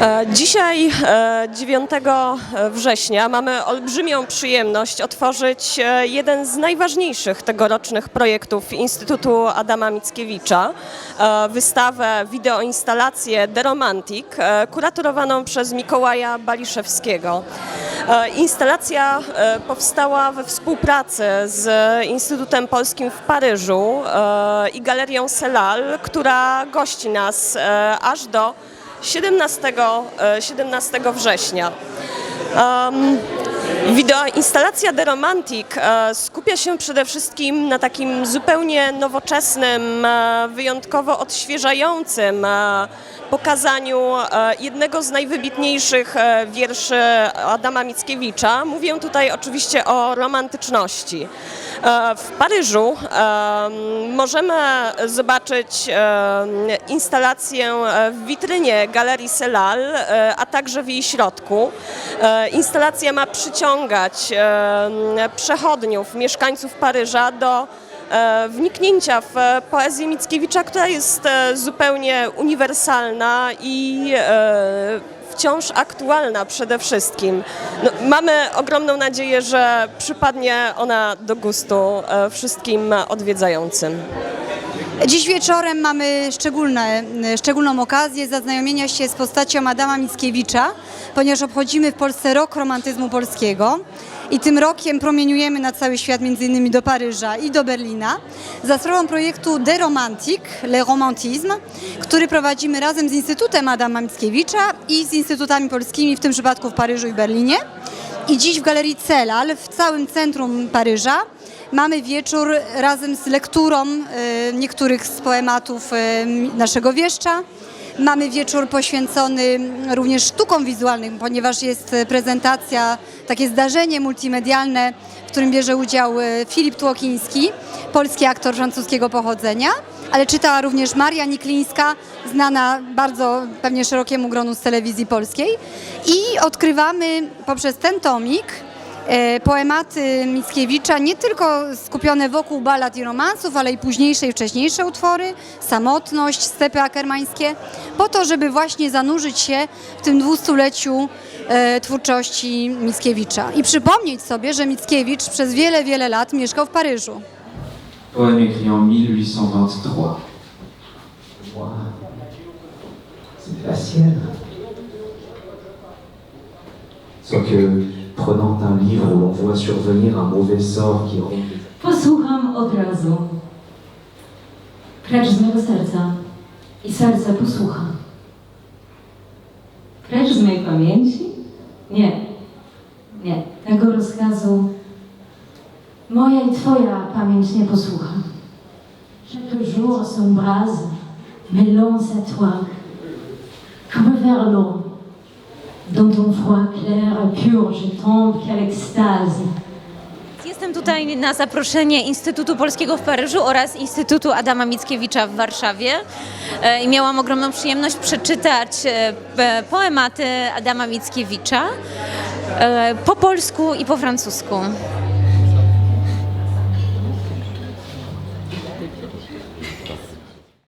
E, Dzisiaj, e, 9 września, mamy olbrzymią przyjemność otworzyć e, jeden z najważniejszych tegorocznych projektów Instytutu Adama Mickiewicza, e, wystawę, wideoinstalację The Romantic, e, kuratorowaną przez Mikołaja Baliszewskiego. E, Instalacja e, powstała we współpracy z Instytutem Polskim w Paryżu e, i Galerią Selal, która gości nas aż do 17, e, 17 września. Wideoinstalacja The Romantic e, skupia się przede wszystkim na takim zupełnie nowoczesnym, e, wyjątkowo odświeżającym e, pokazaniu jednego z najwybitniejszych wierszy Adama Mickiewicza. Mówię tutaj oczywiście o romantyczności. W Paryżu możemy zobaczyć instalację w witrynie Galerii Selal, a także w jej środku. Instalacja ma przyciągać przechodniów, mieszkańców Paryża do e, wniknięcia w poezję Mickiewicza, która jest e, zupełnie uniwersalna i e, wciąż aktualna przede wszystkim. No, mamy ogromną nadzieję, że przypadnie ona do gustu wszystkim odwiedzającym. Dziś wieczorem mamy szczególne, szczególną okazję zaznajomienia się z postacią Adama Mickiewicza, ponieważ obchodzimy w Polsce rok romantyzmu polskiego i tym rokiem promieniujemy na cały świat, między innymi do Paryża i do Berlina, za sprawą projektu The Romantic, Le Romantisme, który prowadzimy razem z Instytutem Adama Mickiewicza i z instytutami polskimi, w tym przypadku w Paryżu i Berlinie. I dziś w Galerii Celal, w całym centrum Paryża, mamy wieczór razem z lekturą e, niektórych z poematów e, naszego wieszcza. Mamy wieczór poświęcony również sztukom wizualnym, ponieważ jest prezentacja, takie zdarzenie multimedialne, w którym bierze udział e, Filip Tłokiński, polski aktor francuskiego pochodzenia, ale czytała również Maria Niklińska, znana bardzo pewnie szerokiemu gronu z telewizji polskiej. I odkrywamy poprzez ten tomik poematy Mickiewicza, nie tylko skupione wokół ballad i romansów, ale i późniejsze i wcześniejsze utwory, samotność, stepy akermańskie, po to, żeby właśnie zanurzyć się w tym dwustuleciu e, twórczości Mickiewicza. I przypomnieć sobie, że Mickiewicz przez wiele, wiele lat mieszkał w Paryżu. Poème écrit en 1823. Moi, c'est la sienne. Sans que, prenant un livre où l'on voit survenir un mauvais sort qui Posłucham obrazu. Precz z mego serca i serce posłucha. Precz z mojej pamięci? Nie, nie. Tego rozkazu moja i Twoja pamięć nie posłucha. Chaque jour s'embrase, lance à toi, comme vers l'eau. Dans ton froid clair et pur, je tombe, quelle extase. Jestem tutaj na zaproszenie Instytutu Polskiego w Paryżu oraz Instytutu Adama Mickiewicza w Warszawie E, i miałam ogromną przyjemność przeczytać e, poematy Adama Mickiewicza e, po polsku i po francusku.